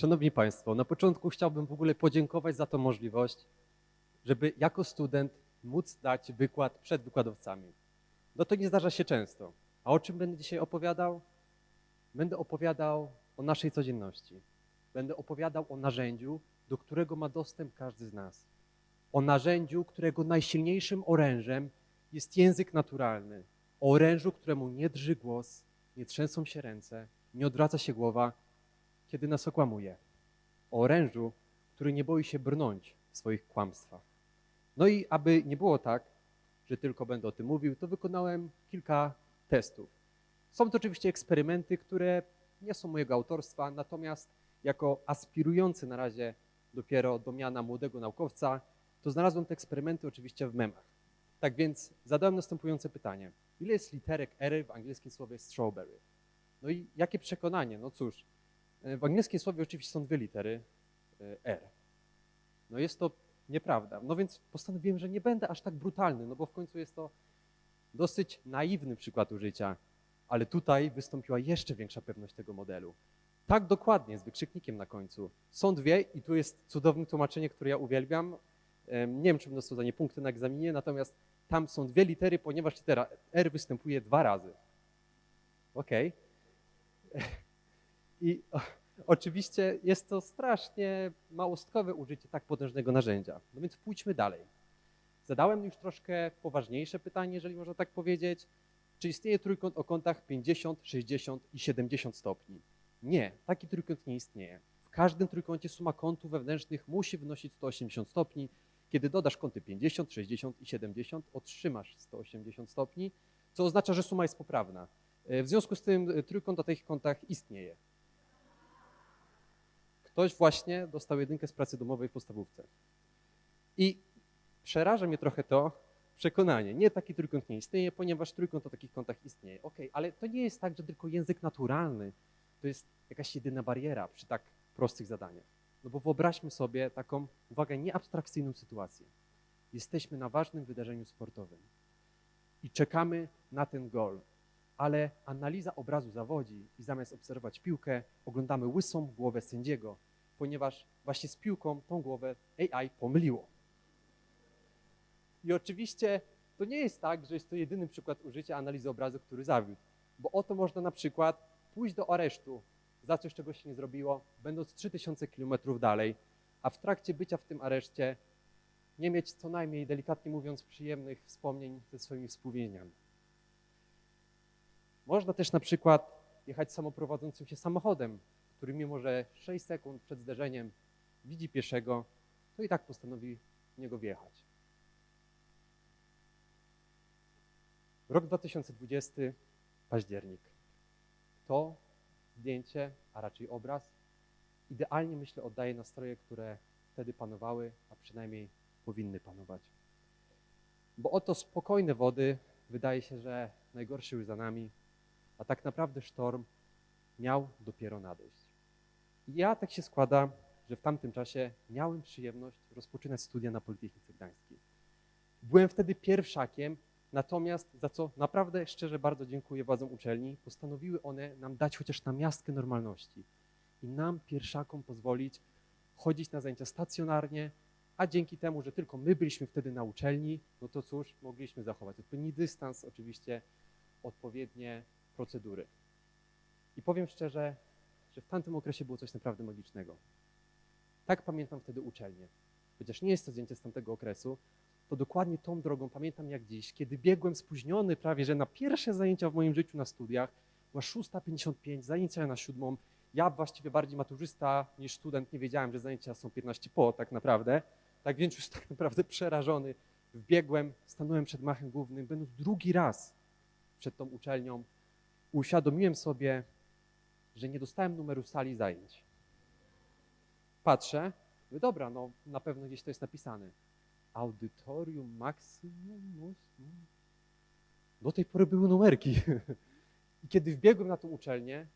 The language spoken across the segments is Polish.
Szanowni Państwo, na początku chciałbym w ogóle podziękować za tą możliwość, żeby jako student móc dać wykład przed wykładowcami. No to nie zdarza się często. A o czym będę dzisiaj opowiadał? Będę opowiadał o naszej codzienności. Będę opowiadał o narzędziu, do którego ma dostęp każdy z nas. O narzędziu, którego najsilniejszym orężem jest język naturalny. O orężu, któremu nie drży głos, nie trzęsą się ręce, nie odwraca się głowa, kiedy nas okłamuje. O orężu, który nie boi się brnąć w swoich kłamstwach. No i aby nie było tak, że tylko będę o tym mówił, to wykonałem kilka testów. Są to oczywiście eksperymenty, które nie są mojego autorstwa, natomiast jako aspirujący na razie dopiero do miana młodego naukowca, to znalazłem te eksperymenty oczywiście w memach. Tak więc zadałem następujące pytanie. Ile jest literek R w angielskim słowie strawberry? No i jakie przekonanie? No cóż, w angielskim słowie oczywiście są dwie litery e, R. No jest to nieprawda. No więc postanowiłem, że nie będę aż tak brutalny, no bo w końcu jest to dosyć naiwny przykład użycia, ale tutaj wystąpiła jeszcze większa pewność tego modelu. Tak dokładnie, z wykrzyknikiem na końcu. Są dwie i tu jest cudowne tłumaczenie, które ja uwielbiam. Nie wiem, czy będą to za nie punkty na egzaminie, natomiast tam są dwie litery, ponieważ litera R występuje dwa razy. Okej. Okay. I o, oczywiście jest to strasznie małostkowe użycie tak potężnego narzędzia. No więc pójdźmy dalej. Zadałem już troszkę poważniejsze pytanie, jeżeli można tak powiedzieć. Czy istnieje trójkąt o kątach 50, 60 i 70 stopni? Nie, taki trójkąt nie istnieje. W każdym trójkącie suma kątów wewnętrznych musi wynosić 180 stopni. Kiedy dodasz kąty 50, 60 i 70, otrzymasz 180 stopni, co oznacza, że suma jest poprawna. W związku z tym trójkąt o tych kątach istnieje. Ktoś właśnie dostał jedynkę z pracy domowej w podstawówce. I przeraża mnie trochę to przekonanie. Nie, taki trójkąt nie istnieje, ponieważ trójkąt o takich kątach istnieje. Ok, ale to nie jest tak, że tylko język naturalny to jest jakaś jedyna bariera przy tak prostych zadaniach. No bo wyobraźmy sobie taką, uwaga, nieabstrakcyjną sytuację. Jesteśmy na ważnym wydarzeniu sportowym i czekamy na ten gol, ale analiza obrazu zawodzi i zamiast obserwować piłkę, oglądamy łysą głowę sędziego, ponieważ właśnie z piłką tą głowę AI pomyliło. I oczywiście to nie jest tak, że jest to jedyny przykład użycia analizy obrazu, który zawiódł, bo oto można na przykład pójść do aresztu za coś, czego się nie zrobiło, będąc 3000 km dalej, a w trakcie bycia w tym areszcie nie mieć co najmniej, delikatnie mówiąc, przyjemnych wspomnień ze swoimi współwięźniami. Można też na przykład jechać samoprowadzącym się samochodem, który mimo, że 6 sekund przed zderzeniem widzi pieszego, to i tak postanowi w niego wjechać. Rok 2020, październik. To zdjęcie, a raczej obraz, idealnie myślę oddaje nastroje, które wtedy panowały, a przynajmniej powinny panować. Bo oto spokojne wody, wydaje się, że najgorszy już za nami, a tak naprawdę sztorm miał dopiero nadejść. I ja tak się składa, że w tamtym czasie miałem przyjemność rozpoczynać studia na Politechnice Gdańskiej. Byłem wtedy pierwszakiem, natomiast za co naprawdę szczerze bardzo dziękuję władzom uczelni, postanowiły one nam dać chociaż namiastkę normalności i nam, pierwszakom, pozwolić chodzić na zajęcia stacjonarnie, a dzięki temu, że tylko my byliśmy wtedy na uczelni, no to cóż, mogliśmy zachować odpowiedni dystans, oczywiście odpowiednie procedury. I powiem szczerze, że w tamtym okresie było coś naprawdę magicznego. Tak pamiętam wtedy uczelnię. Chociaż nie jest to zdjęcie z tamtego okresu, to dokładnie tą drogą pamiętam jak dziś, kiedy biegłem spóźniony prawie, że na pierwsze zajęcia w moim życiu na studiach, była 6.55, zajęcia na siódmą. Ja właściwie bardziej maturzysta niż student nie wiedziałem, że zajęcia są 15 po tak naprawdę. Tak więc już tak naprawdę przerażony wbiegłem, stanąłem przed machem głównym, będąc drugi raz przed tą uczelnią, uświadomiłem sobie, że nie dostałem numeru sali zajęć. Patrzę, dobra, no na pewno gdzieś to jest napisane. Audytorium Maximus. Do tej pory były numerki. I kiedy wbiegłem na tą uczelnię,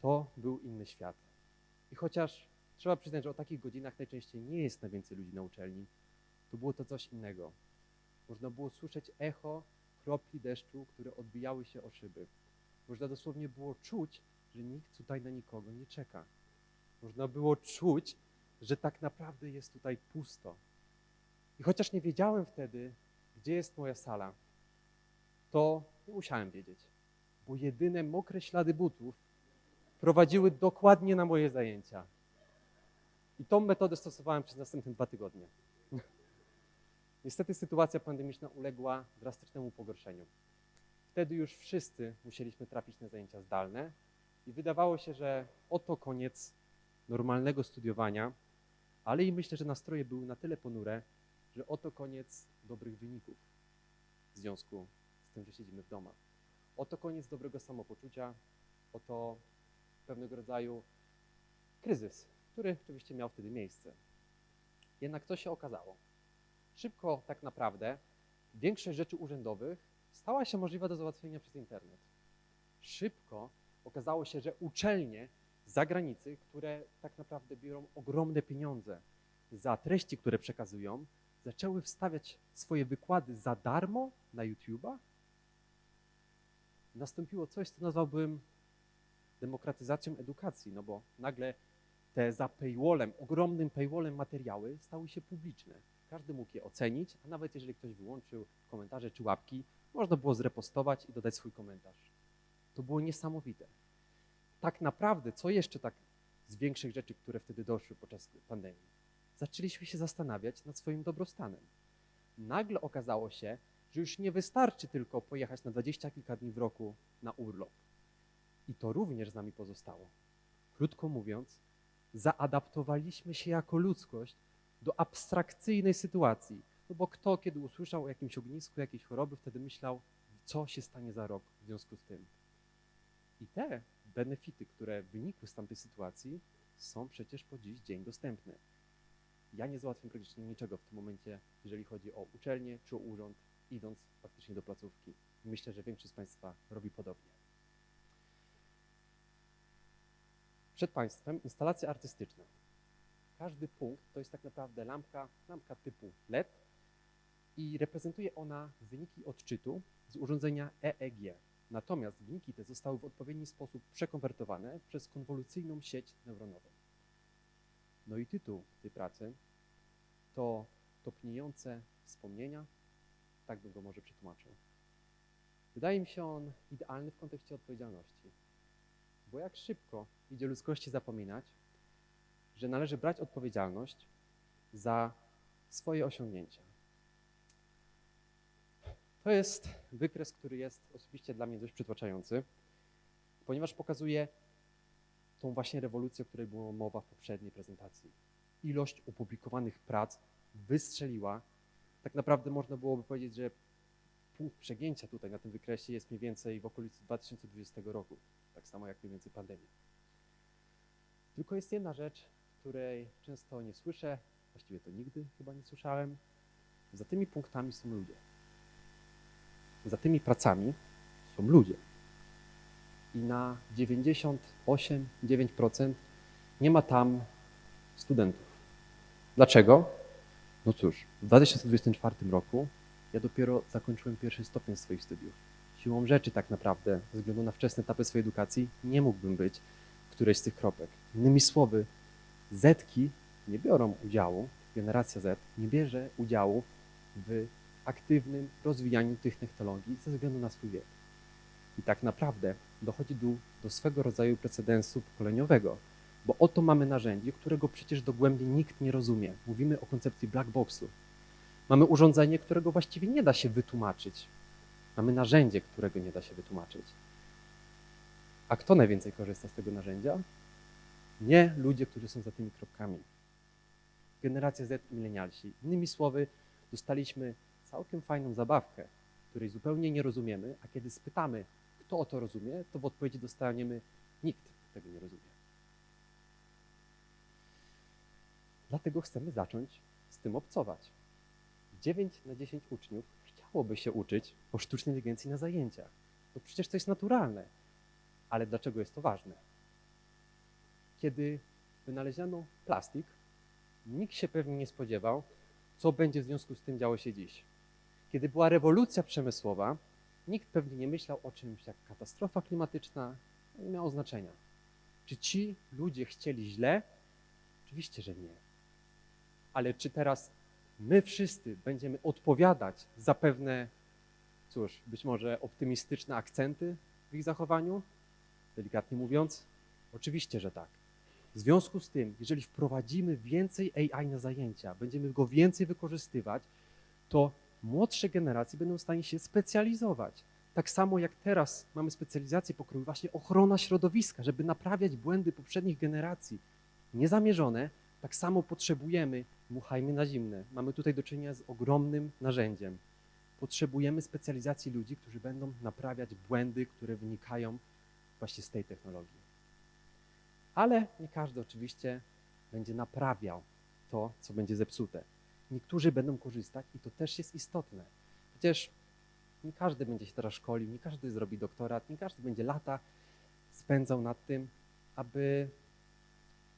to był inny świat. I chociaż trzeba przyznać, że o takich godzinach najczęściej nie jest najwięcej ludzi na uczelni, to było to coś innego. Można było słyszeć echo kropli deszczu, które odbijały się o szyby. Można dosłownie było czuć, że nikt tutaj na nikogo nie czeka. Można było czuć, że tak naprawdę jest tutaj pusto. I chociaż nie wiedziałem wtedy, gdzie jest moja sala, to nie musiałem wiedzieć, bo jedyne mokre ślady butów prowadziły dokładnie na moje zajęcia. I tą metodę stosowałem przez następne dwa tygodnie. Niestety sytuacja pandemiczna uległa drastycznemu pogorszeniu. Wtedy już wszyscy musieliśmy trafić na zajęcia zdalne i wydawało się, że oto koniec normalnego studiowania, ale i myślę, że nastroje były na tyle ponure, że oto koniec dobrych wyników w związku z tym, że siedzimy w domach. Oto koniec dobrego samopoczucia, oto pewnego rodzaju kryzys, który oczywiście miał wtedy miejsce. Jednak co się okazało? Szybko tak naprawdę większość rzeczy urzędowych stała się możliwa do załatwienia przez internet. Szybko okazało się, że uczelnie z zagranicy, które tak naprawdę biorą ogromne pieniądze za treści, które przekazują, zaczęły wstawiać swoje wykłady za darmo na YouTube'a. Nastąpiło coś, co nazwałbym demokratyzacją edukacji, no bo nagle te za paywallem, ogromnym paywallem materiały stały się publiczne. Każdy mógł je ocenić, a nawet jeżeli ktoś wyłączył komentarze czy łapki, można było zrepostować i dodać swój komentarz. To było niesamowite. Tak naprawdę, co jeszcze tak z większych rzeczy, które wtedy doszły podczas pandemii? Zaczęliśmy się zastanawiać nad swoim dobrostanem. Nagle okazało się, że już nie wystarczy tylko pojechać na dwadzieścia kilka dni w roku na urlop. I to również z nami pozostało. Krótko mówiąc, zaadaptowaliśmy się jako ludzkość do abstrakcyjnej sytuacji. No bo kto, kiedy usłyszał o jakimś ognisku, jakiejś choroby, wtedy myślał, co się stanie za rok w związku z tym. I te benefity, które wynikły z tamtej sytuacji, są przecież po dziś dzień dostępne. Ja nie załatwiam praktycznie niczego w tym momencie, jeżeli chodzi o uczelnię czy o urząd, idąc faktycznie do placówki. Myślę, że większość z Państwa robi podobnie. Przed Państwem instalacja artystyczna. Każdy punkt to jest tak naprawdę lampka, lampka typu LED i reprezentuje ona wyniki odczytu z urządzenia EEG. Natomiast wyniki te zostały w odpowiedni sposób przekonwertowane przez konwolucyjną sieć neuronową. No i tytuł tej pracy to topniejące wspomnienia, tak bym go może przetłumaczył. Wydaje mi się on idealny w kontekście odpowiedzialności, bo jak szybko idzie ludzkości zapominać, że należy brać odpowiedzialność za swoje osiągnięcia. To jest wykres, który jest osobiście dla mnie dość przytłaczający, ponieważ pokazuje tą właśnie rewolucję, o której była mowa w poprzedniej prezentacji. Ilość opublikowanych prac wystrzeliła. Tak naprawdę można byłoby powiedzieć, że punkt przegięcia tutaj na tym wykresie jest mniej więcej w okolicy 2020 roku, tak samo jak mniej więcej pandemia. Tylko jest jedna rzecz, której często nie słyszę, właściwie to nigdy chyba nie słyszałem. Za tymi punktami są ludzie. Za tymi pracami są ludzie. I na 98-9% nie ma tam studentów. Dlaczego? No cóż, w 2024 roku ja dopiero zakończyłem pierwszy stopień swoich studiów. Siłą rzeczy tak naprawdę, ze względu na wczesne etapy swojej edukacji, nie mógłbym być w którejś z tych kropek. Innymi słowy, Zetki nie biorą udziału, generacja Z nie bierze udziału w aktywnym rozwijaniu tych technologii ze względu na swój wiek. I tak naprawdę dochodzi do, do swego rodzaju precedensu pokoleniowego, bo oto mamy narzędzie, którego przecież dogłębnie nikt nie rozumie. Mówimy o koncepcji black boxu. Mamy urządzenie, którego właściwie nie da się wytłumaczyć. Mamy narzędzie, którego nie da się wytłumaczyć. A kto najwięcej korzysta z tego narzędzia? Nie ludzie, którzy są za tymi kropkami. Generacja Z i milenialsi. Innymi słowy, dostaliśmy całkiem fajną zabawkę, której zupełnie nie rozumiemy, a kiedy spytamy, kto o to rozumie, to w odpowiedzi dostaniemy nikt tego nie rozumie. Dlatego chcemy zacząć z tym obcować. 9 na 10 uczniów chciałoby się uczyć o sztucznej inteligencji na zajęciach. No przecież to jest naturalne. Ale dlaczego jest to ważne? Kiedy wynaleziono plastik, nikt się pewnie nie spodziewał, co będzie w związku z tym działo się dziś. Kiedy była rewolucja przemysłowa, nikt pewnie nie myślał o czymś jak katastrofa klimatyczna, nie miało znaczenia. Czy ci ludzie chcieli źle? Oczywiście, że nie. Ale czy teraz my wszyscy będziemy odpowiadać za pewne, cóż, być może optymistyczne akcenty w ich zachowaniu? Delikatnie mówiąc, oczywiście, że tak. W związku z tym, jeżeli wprowadzimy więcej AI na zajęcia, będziemy go więcej wykorzystywać, to młodsze generacje będą w stanie się specjalizować. Tak samo jak teraz mamy specjalizację pokroju właśnie ochrona środowiska, żeby naprawiać błędy poprzednich generacji niezamierzone, tak samo potrzebujemy, muchajmy na zimne. Mamy tutaj do czynienia z ogromnym narzędziem. Potrzebujemy specjalizacji ludzi, którzy będą naprawiać błędy, które wynikają właśnie z tej technologii. Ale nie każdy oczywiście będzie naprawiał to, co będzie zepsute. Niektórzy będą korzystać i to też jest istotne. Przecież nie każdy będzie się teraz szkolił, nie każdy zrobi doktorat, nie każdy będzie lata spędzał nad tym, aby,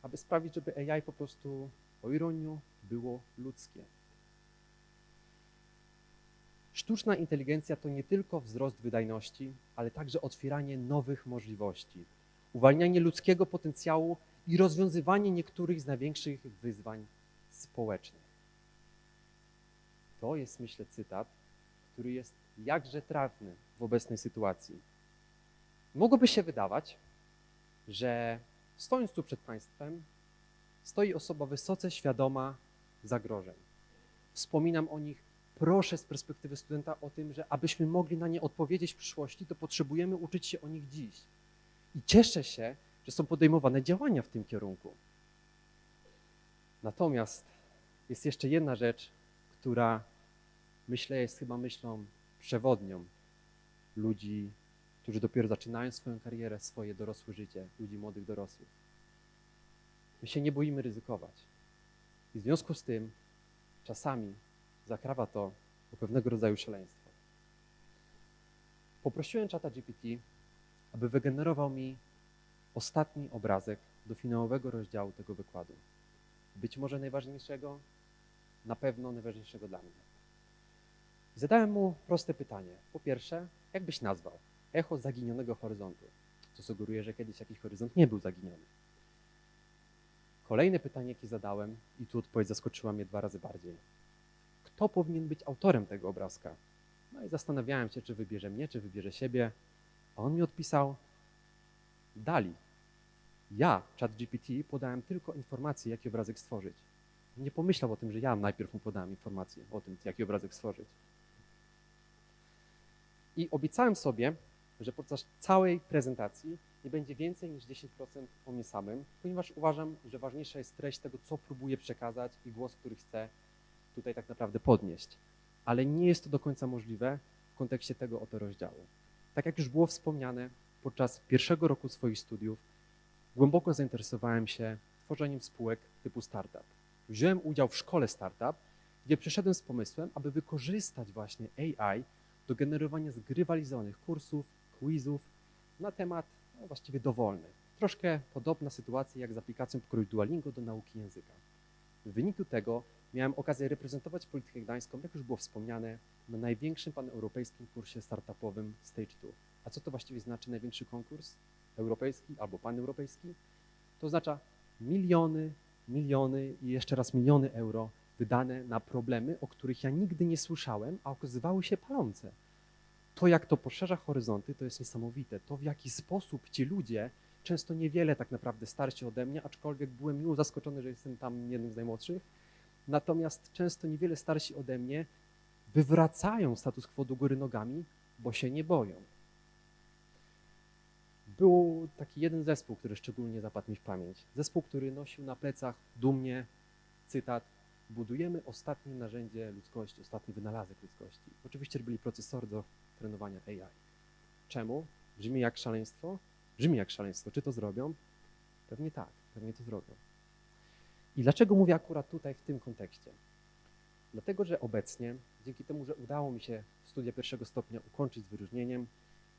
aby sprawić, żeby AI po prostu, o ironiu, było ludzkie. Sztuczna inteligencja to nie tylko wzrost wydajności, ale także otwieranie nowych możliwości, uwalnianie ludzkiego potencjału i rozwiązywanie niektórych z największych wyzwań społecznych. To jest, myślę, cytat, który jest jakże trafny w obecnej sytuacji. Mogłoby się wydawać, że stojąc tu przed Państwem, stoi osoba wysoce świadoma zagrożeń. Wspominam o nich, proszę z perspektywy studenta o tym, że abyśmy mogli na nie odpowiedzieć w przyszłości, to potrzebujemy uczyć się o nich dziś. I cieszę się, że są podejmowane działania w tym kierunku. Natomiast jest jeszcze jedna rzecz, która myślę jest chyba myślą przewodnią ludzi, którzy dopiero zaczynają swoją karierę, swoje dorosłe życie, ludzi młodych dorosłych. My się nie boimy ryzykować. I w związku z tym czasami zakrawa to o pewnego rodzaju szaleństwo. Poprosiłem czata GPT, aby wygenerował mi ostatni obrazek do finałowego rozdziału tego wykładu. Być może najważniejszego, na pewno najważniejszego dla mnie. Zadałem mu proste pytanie. Po pierwsze, jak byś nazwał echo zaginionego horyzontu? Co sugeruje, że kiedyś jakiś horyzont nie był zaginiony. Kolejne pytanie, jakie zadałem, i tu odpowiedź zaskoczyła mnie dwa razy bardziej. Kto powinien być autorem tego obrazka? No i zastanawiałem się, czy wybierze mnie, czy wybierze siebie. A on mi odpisał: Dali. Ja, chat GPT, podałem tylko informację, jaki obrazek stworzyć. Nie pomyślał o tym, że ja najpierw mu podałem informację o tym, jaki obrazek stworzyć. I obiecałem sobie, że podczas całej prezentacji nie będzie więcej niż 10% o mnie samym, ponieważ uważam, że ważniejsza jest treść tego, co próbuję przekazać i głos, który chcę tutaj tak naprawdę podnieść. Ale nie jest to do końca możliwe w kontekście tego oto rozdziału. Tak jak już było wspomniane, podczas pierwszego roku swoich studiów głęboko zainteresowałem się tworzeniem spółek typu startup. Wziąłem udział w szkole startup, gdzie przyszedłem z pomysłem, aby wykorzystać właśnie AI do generowania zgrywalizowanych kursów, quizów na temat no, właściwie dowolny. Troszkę podobna sytuacja jak z aplikacją pokroju Duolingo do nauki języka. W wyniku tego miałem okazję reprezentować Politykę Gdańską, jak już było wspomniane, na największym paneuropejskim kursie startupowym Stage 2. A co to właściwie znaczy największy konkurs europejski albo paneuropejski? To oznacza miliony, miliony i jeszcze raz miliony euro wydane na problemy, o których ja nigdy nie słyszałem, a okazywały się palące. To, jak to poszerza horyzonty, to jest niesamowite. To, w jaki sposób ci ludzie, często niewiele tak naprawdę starsi ode mnie, aczkolwiek byłem miło zaskoczony, że jestem tam jednym z najmłodszych, natomiast często niewiele starsi ode mnie wywracają status quo do góry nogami, bo się nie boją. Był taki jeden zespół, który szczególnie zapadł mi w pamięć. Zespół, który nosił na plecach dumnie cytat budujemy ostatnie narzędzie ludzkości, ostatni wynalazek ludzkości. Oczywiście robili procesory do trenowania AI. Czemu? Brzmi jak szaleństwo? Brzmi jak szaleństwo. Czy to zrobią? Pewnie tak, pewnie to zrobią. I dlaczego mówię akurat tutaj w tym kontekście? Dlatego, że obecnie, dzięki temu, że udało mi się studia pierwszego stopnia ukończyć z wyróżnieniem,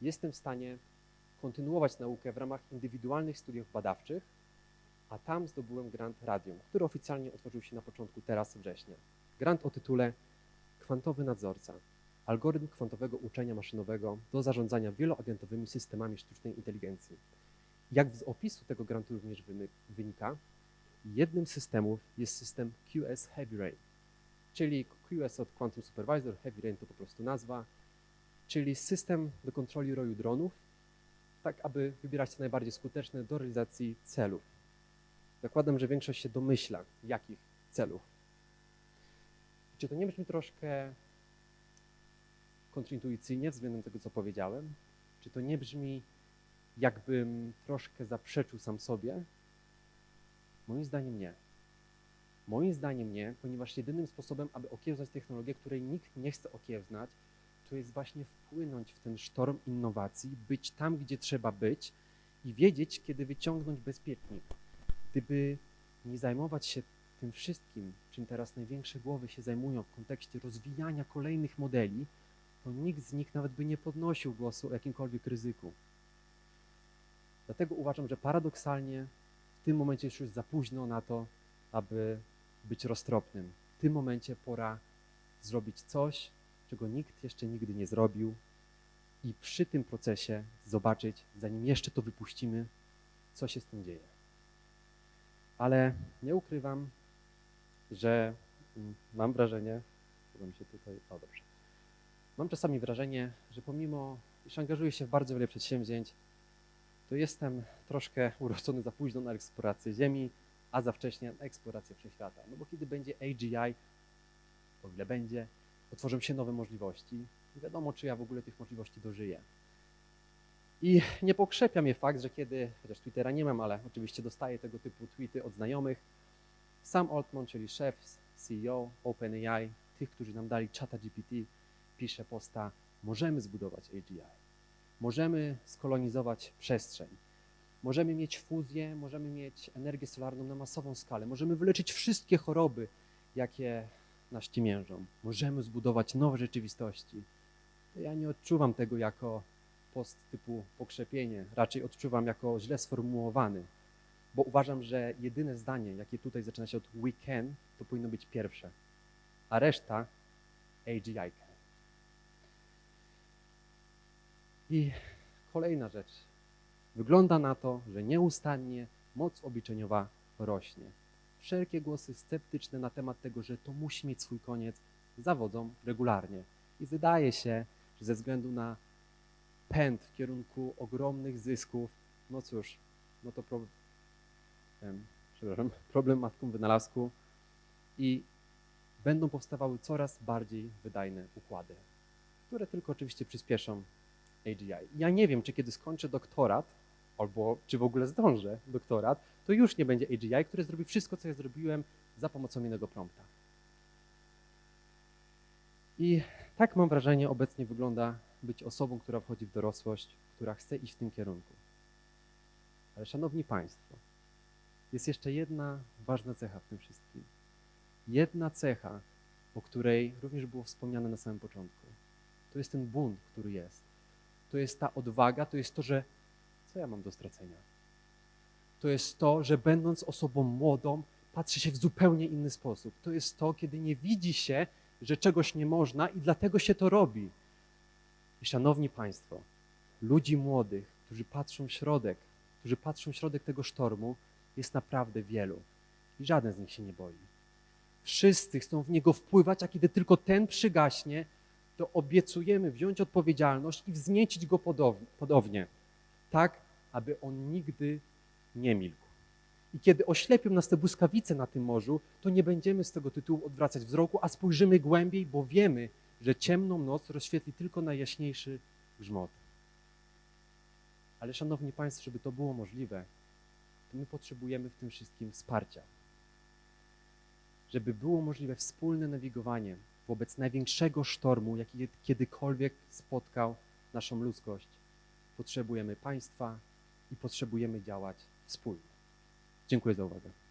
jestem w stanie kontynuować naukę w ramach indywidualnych studiów badawczych, a tam zdobyłem grant Radium, który oficjalnie otworzył się na początku teraz września. Grant o tytule Kwantowy nadzorca. Algorytm kwantowego uczenia maszynowego do zarządzania wieloagentowymi systemami sztucznej inteligencji. Jak z opisu tego grantu również wynika, jednym z systemów jest system QS Heavy Rain, czyli QS od Quantum Supervisor, Heavy Rain to po prostu nazwa, czyli system do kontroli roju dronów, tak aby wybierać te najbardziej skuteczne do realizacji celów. Zakładam, że większość się domyśla, jakich celów. Czy to nie brzmi troszkę kontrintuicyjnie względem tego, co powiedziałem? Czy to nie brzmi, jakbym troszkę zaprzeczył sam sobie? Moim zdaniem nie. Moim zdaniem nie, ponieważ jedynym sposobem, aby okiełznać technologię, której nikt nie chce okiełznać, to jest właśnie wpłynąć w ten sztorm innowacji, być tam, gdzie trzeba być i wiedzieć, kiedy wyciągnąć bezpiecznik. Gdyby nie zajmować się tym wszystkim, czym teraz największe głowy się zajmują w kontekście rozwijania kolejnych modeli, to nikt z nich nawet by nie podnosił głosu o jakimkolwiek ryzyku. Dlatego uważam, że paradoksalnie w tym momencie już za późno na to, aby być roztropnym. W tym momencie pora zrobić coś, czego nikt jeszcze nigdy nie zrobił i przy tym procesie zobaczyć, zanim jeszcze to wypuścimy, co się z tym dzieje. Ale nie ukrywam, że mm, mam wrażenie, mi się tutaj, o dobrze, mam czasami wrażenie, że pomimo, iż angażuję się w bardzo wiele przedsięwzięć, to jestem troszkę urodzony za późno na eksplorację Ziemi, a za wcześnie na eksplorację wszechświata. No bo kiedy będzie AGI, o ile będzie, otworzą się nowe możliwości. Nie wiadomo, czy ja w ogóle tych możliwości dożyję. I nie pokrzepia mnie fakt, że kiedy, chociaż Twittera nie mam, ale oczywiście dostaję tego typu tweety od znajomych, sam Altman, czyli szef, CEO OpenAI, tych, którzy nam dali czata GPT, pisze posta, możemy zbudować AGI, możemy skolonizować przestrzeń, możemy mieć fuzję, możemy mieć energię solarną na masową skalę, możemy wyleczyć wszystkie choroby, jakie nas ciemiężą. Możemy zbudować nowe rzeczywistości. To ja nie odczuwam tego jako post typu pokrzepienie, raczej odczuwam jako źle sformułowany, bo uważam, że jedyne zdanie, jakie tutaj zaczyna się od we can, to powinno być pierwsze, a reszta AGI can. I kolejna rzecz. Wygląda na to, że nieustannie moc obliczeniowa rośnie wszelkie głosy sceptyczne na temat tego, że to musi mieć swój koniec, zawodzą regularnie. I wydaje się, że ze względu na pęd w kierunku ogromnych zysków, no cóż, no to problem, przepraszam, problem matką wynalazku i będą powstawały coraz bardziej wydajne układy, które tylko oczywiście przyspieszą AGI. Ja nie wiem, czy kiedy skończę doktorat, albo czy w ogóle zdążę doktorat, to już nie będzie AGI, który zrobi wszystko, co ja zrobiłem za pomocą innego prompta. I tak mam wrażenie obecnie wygląda być osobą, która wchodzi w dorosłość, która chce iść w tym kierunku. Ale szanowni Państwo, jest jeszcze jedna ważna cecha w tym wszystkim. Jedna cecha, o której również było wspomniane na samym początku. To jest ten bunt, który jest. To jest ta odwaga, to jest to, że co ja mam do stracenia? To jest to, że będąc osobą młodą, patrzy się w zupełnie inny sposób. To jest to, kiedy nie widzi się, że czegoś nie można i dlatego się to robi. I szanowni Państwo, ludzi młodych, którzy patrzą w środek, którzy patrzą w środek tego sztormu, jest naprawdę wielu. I żaden z nich się nie boi. Wszyscy chcą w niego wpływać, a kiedy tylko ten przygaśnie, to obiecujemy wziąć odpowiedzialność i wzniecić go podobnie, tak aby on nigdy nie milkł. I kiedy oślepią nas te błyskawice na tym morzu, to nie będziemy z tego tytułu odwracać wzroku, a spojrzymy głębiej, bo wiemy, że ciemną noc rozświetli tylko najjaśniejszy grzmot. Ale szanowni Państwo, żeby to było możliwe, to my potrzebujemy w tym wszystkim wsparcia. Żeby było możliwe wspólne nawigowanie wobec największego sztormu, jaki kiedykolwiek spotkał naszą ludzkość, potrzebujemy państwa i potrzebujemy działać wspólnie. Dziękuję za uwagę.